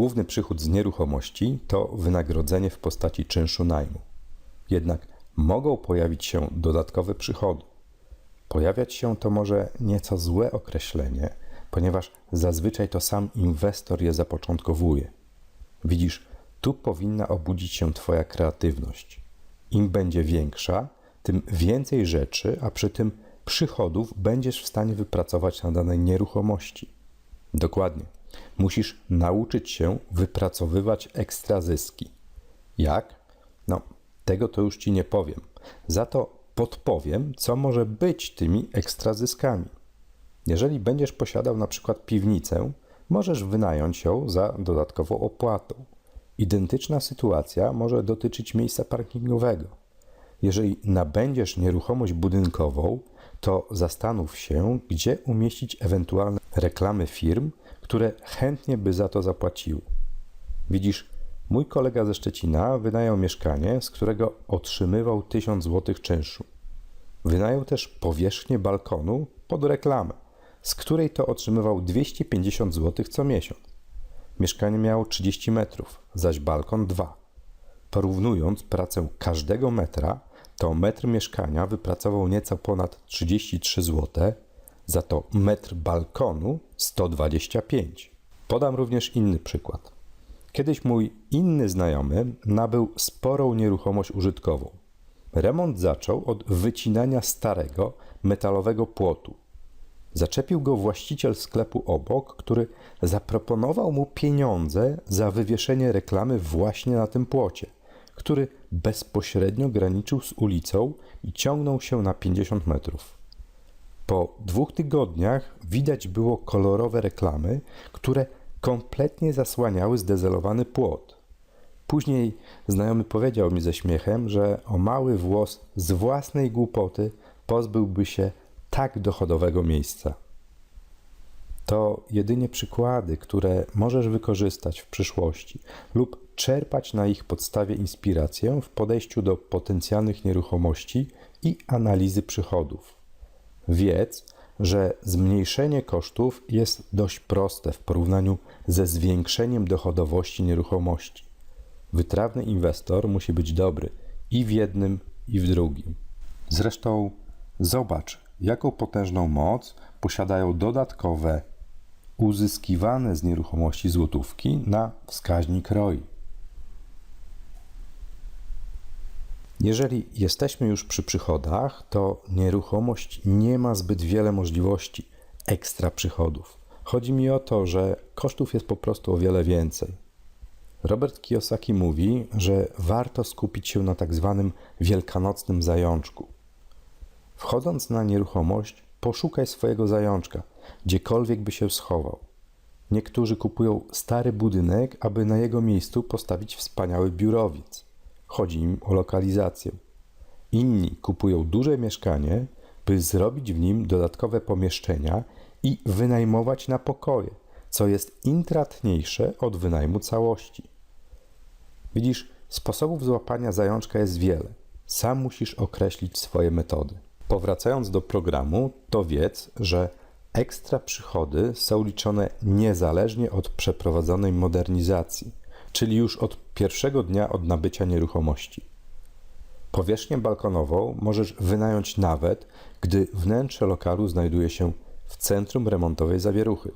Główny przychód z nieruchomości to wynagrodzenie w postaci czynszu najmu. Jednak mogą pojawić się dodatkowe przychody. Pojawiać się to może nieco złe określenie, ponieważ zazwyczaj to sam inwestor je zapoczątkowuje. Widzisz, tu powinna obudzić się Twoja kreatywność. Im będzie większa, tym więcej rzeczy, a przy tym przychodów będziesz w stanie wypracować na danej nieruchomości. Dokładnie. Musisz nauczyć się wypracowywać ekstra zyski. Jak? No, tego to już ci nie powiem. Za to podpowiem, co może być tymi ekstra zyskami. Jeżeli będziesz posiadał na przykład piwnicę, możesz wynająć ją za dodatkową opłatą. Identyczna sytuacja może dotyczyć miejsca parkingowego. Jeżeli nabędziesz nieruchomość budynkową, to zastanów się, gdzie umieścić ewentualne reklamy firm, które chętnie by za to zapłaciły. Widzisz, mój kolega ze Szczecina wynajął mieszkanie, z którego otrzymywał 1000 zł czynszu. Wynajął też powierzchnię balkonu pod reklamę, z której to otrzymywał 250 zł co miesiąc. Mieszkanie miało 30 metrów, zaś balkon 2. Porównując pracę każdego metra, to metr mieszkania wypracował nieco ponad 33 zł, za to metr balkonu 125. Podam również inny przykład. Kiedyś mój inny znajomy nabył sporą nieruchomość użytkową. Remont zaczął od wycinania starego metalowego płotu. Zaczepił go właściciel sklepu obok, który zaproponował mu pieniądze za wywieszenie reklamy właśnie na tym płocie, który bezpośrednio graniczył z ulicą i ciągnął się na 50 metrów. Po dwóch tygodniach widać było kolorowe reklamy, które kompletnie zasłaniały zdezelowany płot. Później znajomy powiedział mi ze śmiechem, że o mały włos z własnej głupoty pozbyłby się tak dochodowego miejsca. To jedynie przykłady, które możesz wykorzystać w przyszłości lub czerpać na ich podstawie inspirację w podejściu do potencjalnych nieruchomości i analizy przychodów. Wiedz, że zmniejszenie kosztów jest dość proste w porównaniu ze zwiększeniem dochodowości nieruchomości. Wytrawny inwestor musi być dobry i w jednym, i w drugim. Zresztą zobacz, jaką potężną moc posiadają dodatkowe, uzyskiwane z nieruchomości złotówki na wskaźnik ROI. Jeżeli jesteśmy już przy przychodach, to nieruchomość nie ma zbyt wiele możliwości ekstra przychodów. Chodzi mi o to, że kosztów jest po prostu o wiele więcej. Robert Kiyosaki mówi, że warto skupić się na tak zwanym wielkanocnym zajączku. Wchodząc na nieruchomość, poszukaj swojego zajączka, gdziekolwiek by się schował. Niektórzy kupują stary budynek, aby na jego miejscu postawić wspaniały biurowiec. Chodzi im o lokalizację. Inni kupują duże mieszkanie, by zrobić w nim dodatkowe pomieszczenia i wynajmować na pokoje, co jest intratniejsze od wynajmu całości. Widzisz, sposobów złapania zajączka jest wiele. Sam musisz określić swoje metody. Powracając do programu, to wiedz, że ekstra przychody są liczone niezależnie od przeprowadzonej modernizacji, czyli już od pierwszego dnia od nabycia nieruchomości. Powierzchnię balkonową możesz wynająć nawet, gdy wnętrze lokalu znajduje się w centrum remontowej zawieruchy.